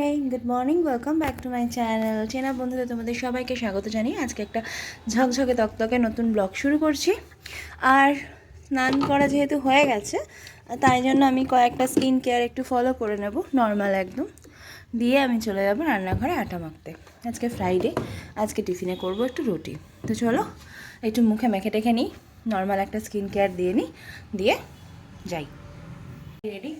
Hey good morning welcome back to my channel চেনা বন্ধুদের তোমাদের সবাইকে স্বাগত জানিয়ে আজকে একটা ঝকঝকে তকতকে নতুন ব্লগ শুরু করছি। আর স্নান করা যেহেতু হয়ে গেছে, তাই জন্য আমি কয়েকটা স্কিন কেয়ার একটু ফলো করে নেব নর্মাল একদম। দিয়ে আমি চলে যাব রান্নাঘরে আটা মাখতে। আজকে ফ্রাইডে আজকে টিফিনে করব একটু রুটি। তো চলো, একটু মুখে মেখে টেখে নিই নর্মাল একটা স্কিন কেয়ার দিয়ে নিই, দিয়ে যাই। রেডি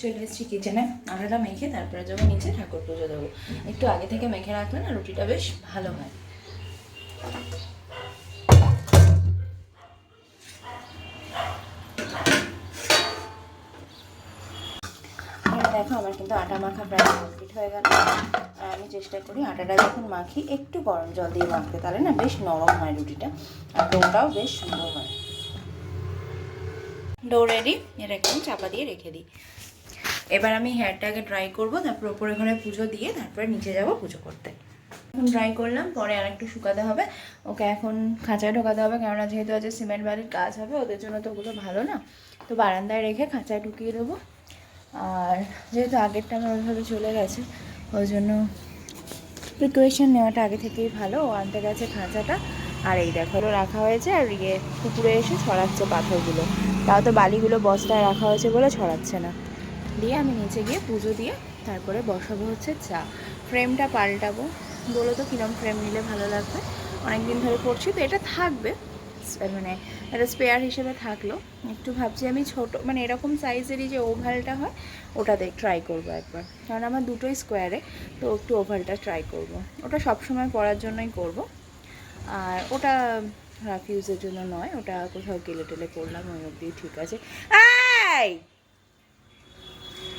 চলে এসেছি কিচেনে আটাটা মেখে, তারপরে যাব নিচে ঠাকুর পুজো দেবো। একটু আগে থেকে মেখে রাখলে না রুটিটা বেশ ভালো হয়। দেখো, আমার কিন্তু আটা মাখা প্রায় কমপ্লিট হয়ে গেল। আর আমি চেষ্টা করি আটাটা যখন মাখি, একটু গরম জল দিয়ে মাখতে। তাহলে না বেশ নরম হয় রুটিটা, আর ডোটাও বেশ সুন্দর হয়। ডো রেডি, এর একদম চাপা দিয়ে রেখে দিই। এবার আমি হেয়ারটাকে ড্রাই করব, তারপর ওপরে ঘরে পুজো দিয়ে তারপরে নিচে যাব পুজো করতে। এখন ড্রাই করলাম, পরে আর একটু শুকাতে হবে। ওকে এখন খাঁচায় ঢোকাতে হবে, কেননা যেহেতু আজ সিমেন্ট বালির কাজ হবে, ওদের জন্য তো ওগুলো ভালো না। তো বারান্দায় রেখে খাঁচায় ঢুকিয়ে দেবো। আর যেহেতু আগেরটা আমার ওইভাবে চলে গেছে, ওই জন্য প্রিপারেশন নেওয়াটা আগে থেকেই ভালো। ও আনতে গেছে খাঁচাটা। আর এই দেখো রাখা হয়েছে, আর ইয়ে পুকুরে এসে ছড়াচ্ছে পাথরগুলো। তাও তো বালিগুলো বস্তায় রাখা হয়েছে বলে ছড়াচ্ছে না। দিয়ে আমি নিচে গিয়ে পুজো দিয়ে তারপরে বসাবো হচ্ছে চা। ফ্রেমটা পাল্টাবো। বলো তো কীরকম ফ্রেম নিলে ভালো লাগবে? অনেক দিন ধরে পড়ছি তো এটা থাকবে। মানে একটা স্পেয়ার হিসেবে থাকল। একটু ভাবছি আমি ছোট মানে এরকম সাইজেরই যে ওভালটা হয়, ওটা দেখ ট্রাই করব একবার। কারণ আমার দুটোই স্কোয়ারে তো একটু ওভালটা ট্রাই করব। ওটা সবসময় পরার জন্যই করব। আর ওটা রাফ ইউজের জন্য নয়, ওটা কোথাও গেলে টেলে করলাম, ওই অবধি ঠিক আছে। এই!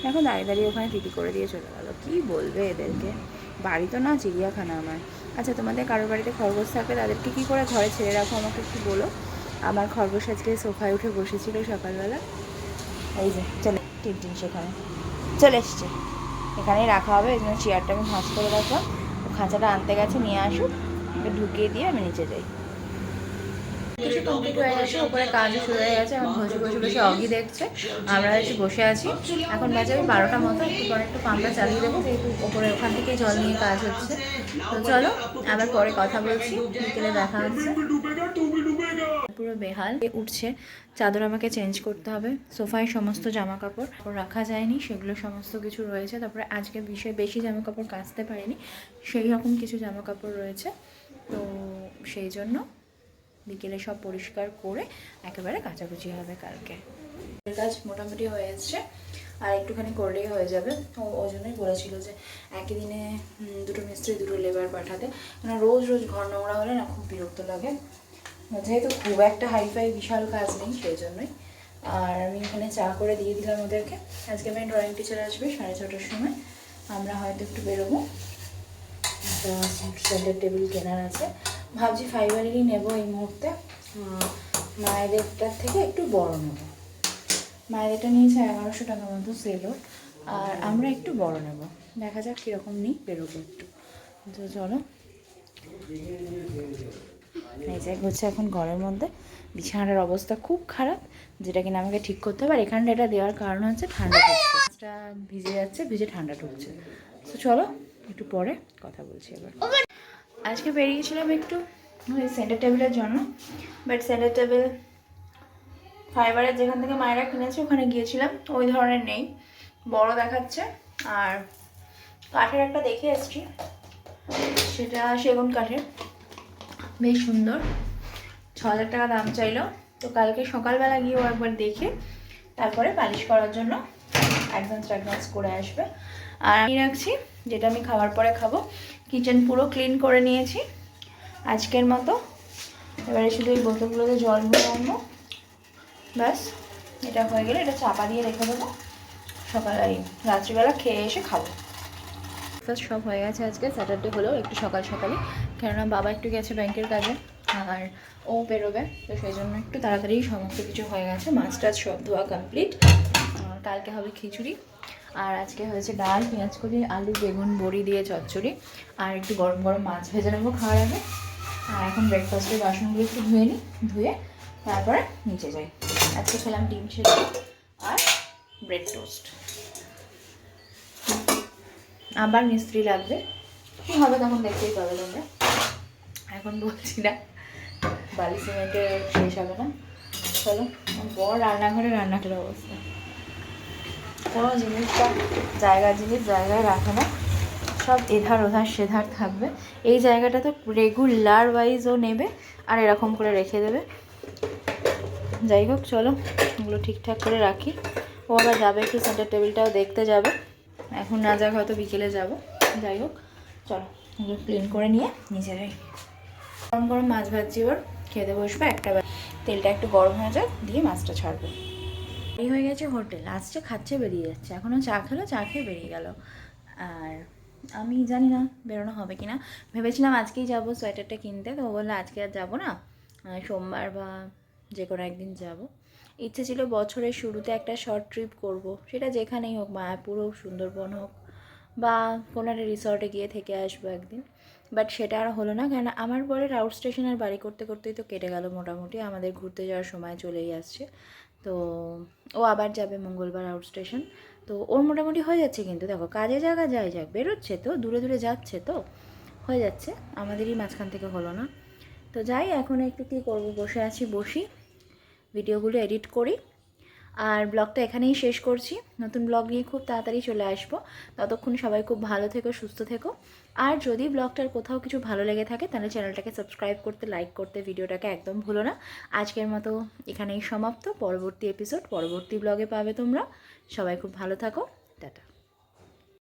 এখন দাঁড়িয়ে দাঁড়িয়ে ওখানে টিটি করে দিয়ে চলে গেলো। কী বলবে এদেরকে? বাড়ি তো না, চিড়িয়াখানা আমার। আচ্ছা তোমাদের কারোর বাড়িতে খরগোশ থাকলে তাদেরকে কী করে ঘরে ছেড়ে রাখো আমাকে একটু বলো? আমার খরগোশ আজকে সোফায় উঠে বসেছিল সকালবেলা। এই যে, চলে টিনটিন সেখানে। চলে এসছে। এখানেই রাখা হবে এই জন্য চেয়ারটা আমি ভাঁজ করে রাখলাম। খাঁচাটা আনতে গেছে, নিয়ে আসুক। ঢুকিয়ে দিয়ে আমি নিচে যাই। উপরে কাজও শুরু হয়ে গেছে, এখন দেখছে, আমরা একটু বসে আছি। এখন বাজে আমি বারোটা মতো, একটু পরে একটু পাম্পটা চালিয়ে দেবো যেহেতু ওপরে ওখান থেকে জল নিয়ে কাজ হচ্ছে। তো চলো, আবার পরে কথা বলছি, বিকেলে দেখা হচ্ছে। পুরো বেহাল উঠছে, চাদর আমাকে চেঞ্জ করতে হবে, সোফায় সমস্ত জামা কাপড় রাখা যায়নি, সেগুলো সমস্ত কিছু রয়েছে, তারপরে আজকে বিষয়ে বেশি জামা কাপড় কাচতে পারিনি, সেই রকম কিছু জামা কাপড় রয়েছে, তো সেই জন্য বিকেলে সব পরিষ্কার করে একেবারে কাচাকুচি হবে কালকে। কাজ মোটামুটি হয়ে এসছে, আর একটুখানি করলেই হয়ে যাবে। ও, ওই জন্যই বলেছিল যে একই দিনে দুটো মিস্ত্রি, দুটো লেবার পাঠাতে। কেন রোজ রোজ ঘর নোংরা হলে না খুব বিরক্ত লাগে। যেহেতু খুব একটা হাইফাই বিশাল কাজ নেই, সেই জন্যই। আর আমি এখানে চা করে দিয়ে দিলাম ওদেরকে। আজকে আমি ড্রয়িং টিচার আসবে সাড়ে ছটার সময়। আমরা হয়তো একটু বেরোবো। সেন্টার টেবিল কেনার আছে। ভাবছি ফাইবারেরই নেব এই মুহূর্তে। মায়েদেরটার থেকে একটু বড় নেব। মায়েদেরটা নিয়েছে এগারোশো টাকা মতো সেলো আর আমরা একটু বড় নেব। দেখা যাক কীরকম নিই বেরোবো একটু। তো চলো। এই যে হচ্ছে এখন ঘরের মধ্যে। বিছানাটার অবস্থা খুব খারাপ যেটা কিনা আমাকে ঠিক করতে হবে। আর এখানটা এটা দেওয়ার কারণ হচ্ছে ঠান্ডা ঢুকছে মাছটা ভিজে যাচ্ছে ভিজে ঠান্ডা ঢুকছে। তো চলো একটু পরে কথা বলছি এবার। আজকে বেরিয়েছিলাম একটু সেন্টার টেবিলের জন্য বাট সেন্টার টেবিল ফাইবারের যেখান থেকে মায়েরা কিনেছে ওখানে গিয়েছিলাম ওই ধরনের নেই, বড় দেখাচ্ছে, আর কাঠের একটা দেখে এসছি, সেটা সেগুন কাঠের, বেশ সুন্দর ছ হাজার টাকা দাম চাইলো, তো কালকে সকালবেলা গিয়েও একবার দেখে, তারপরে পালিশ করার জন্য অ্যাডভান্স অ্যাডভান্স করে আসবে, আর আমি রাখছি, যেটা আমি খাওয়ার পরে খাব কিচেন পুরো ক্লিন করে নিয়েছি। আজকের মতো। এবারে শুধু এই বোতলগুলোতে জল ভরে আনব ব্যাস, এটা হয়ে গেলে এটা চাপা দিয়ে রেখে দেবো। সকালে রাত্রিবেলা খেয়ে এসে খাব। ব্রেকফাস্ট সব হয়ে গেছে আজকে। স্যাটারডে হলেও একটু সকাল সকালে কেননা বাবা একটু গেছে ব্যাংকের কাজে, আর ও বেরোবে। তো সেই জন্য একটু তাড়াতাড়ি সমস্ত কিছু হয়ে গেছে। মাছ টাছ সব ধোয়া কমপ্লিট কালকে হবে খিচুড়ি। আর আজকে হয়েছে ডাল, পেঁয়াজ কলি আলু, বেগুন, বড়ি দিয়ে চচ্চড়ি। আর একটু গরম গরম মাছ ভেজে নেব খাওয়ার আগে। আর এখন ব্রেকফাস্টের বাসনগুলো একটু ধুয়ে নিই ধুয়ে তারপরে নিচে যাই। আজকে খেলাম ডিম সেদ্ধ আর ব্রেড টোস্ট আবার মিস্ত্রি লাগবে। কী হবে তখন দেখতেই পাবে তোমরা। এখন বলছি না বালি সিমেন্টের শেষ হবে না। চলো বড় রান্নাঘরে রান্নাটার অবস্থা। কোনো জিনিসটা জায়গা, জিনিস জায়গায় রাখে না। সব এধার, ওধার, সেধার থাকবে। এই জায়গাটা তো রেগুলার ওয়াইজও নেবে আর এরকম করে রেখে দেবে। যাই হোক, চলো, এগুলো ঠিকঠাক করে রাখি। ও আবার যাবে একটু সেন্টার টেবিলটাও দেখতে যাবে। এখন না যাক, হয়তো বিকেলে যাব। যাই হোক, চলো, এগুলো ক্লিন করে নিয়ে নিচে যাই। গরম গরম মাছ ভাজছি ওর। খেতে বসবে একটা তেলটা একটু গরম হয়ে যাক, দিয়ে মাছটা ছাড়বে। এই হয়ে গেছে হোটেল। আজকে খাচ্ছে, বেরিয়ে যাচ্ছে। এখনও চা খেলো, চা খেয়ে বেরিয়ে গেল। আর আমি জানি না বেরোনো হবে কি না ভেবেছিলাম আজকেই যাব সোয়েটারটা কিনতে, তো বলল আজকে আর যাব না। সোমবার বা যে কোনো একদিন যাব। ইচ্ছে ছিল বছরের শুরুতে একটা শর্ট ট্রিপ করব। সেটা যেখানেই হোক, মায়াপুর হোক, সুন্দরবন হোক, বা কোনো একটা রিসর্টে গিয়ে থেকে আসব একদিন। বাট সেটা আর হলো না কারণ আমার পরে আউট স্টেশনের বাড়ি করতে করতেই তো কেটে গেল মোটামুটি। আমাদের ঘুরতে যাওয়ার সময় চলেই আসছে। তো ও আবার যাবে মঙ্গলবার আউট স্টেশন তো ওর মোটামুটি হয়ে যাচ্ছে কিন্তু, দেখো কাজে জায়গা যায় যাক, বেরোচ্ছে তো, দূরে দূরে যাচ্ছে তো, হয়ে যাচ্ছে, আমাদেরই মাঝখান থেকে হলো না। তো যাই, এখন একটু কী করব, বসে আছি, বসি ভিডিওগুলো এডিট করি। আর ব্লগটা এখানেই শেষ করছি। নতুন ব্লগ নিয়ে খুব তাড়াতাড়ি চলে আসব। ততক্ষণ সবাই খুব ভালো থেকো, সুস্থ থেকো। আর যদি ব্লগটার কোথাও কিছু ভালো লেগে থাকে, তাহলে চ্যানেলটাকে সাবস্ক্রাইব করতে, লাইক করতে ভিডিওটাকে একদম ভুলো না। আজকের মতো এখানেই সমাপ্ত। পরবর্তী এপিসোড পরবর্তী ব্লগে পাবে তোমরা। সবাই খুব ভালো থাকো।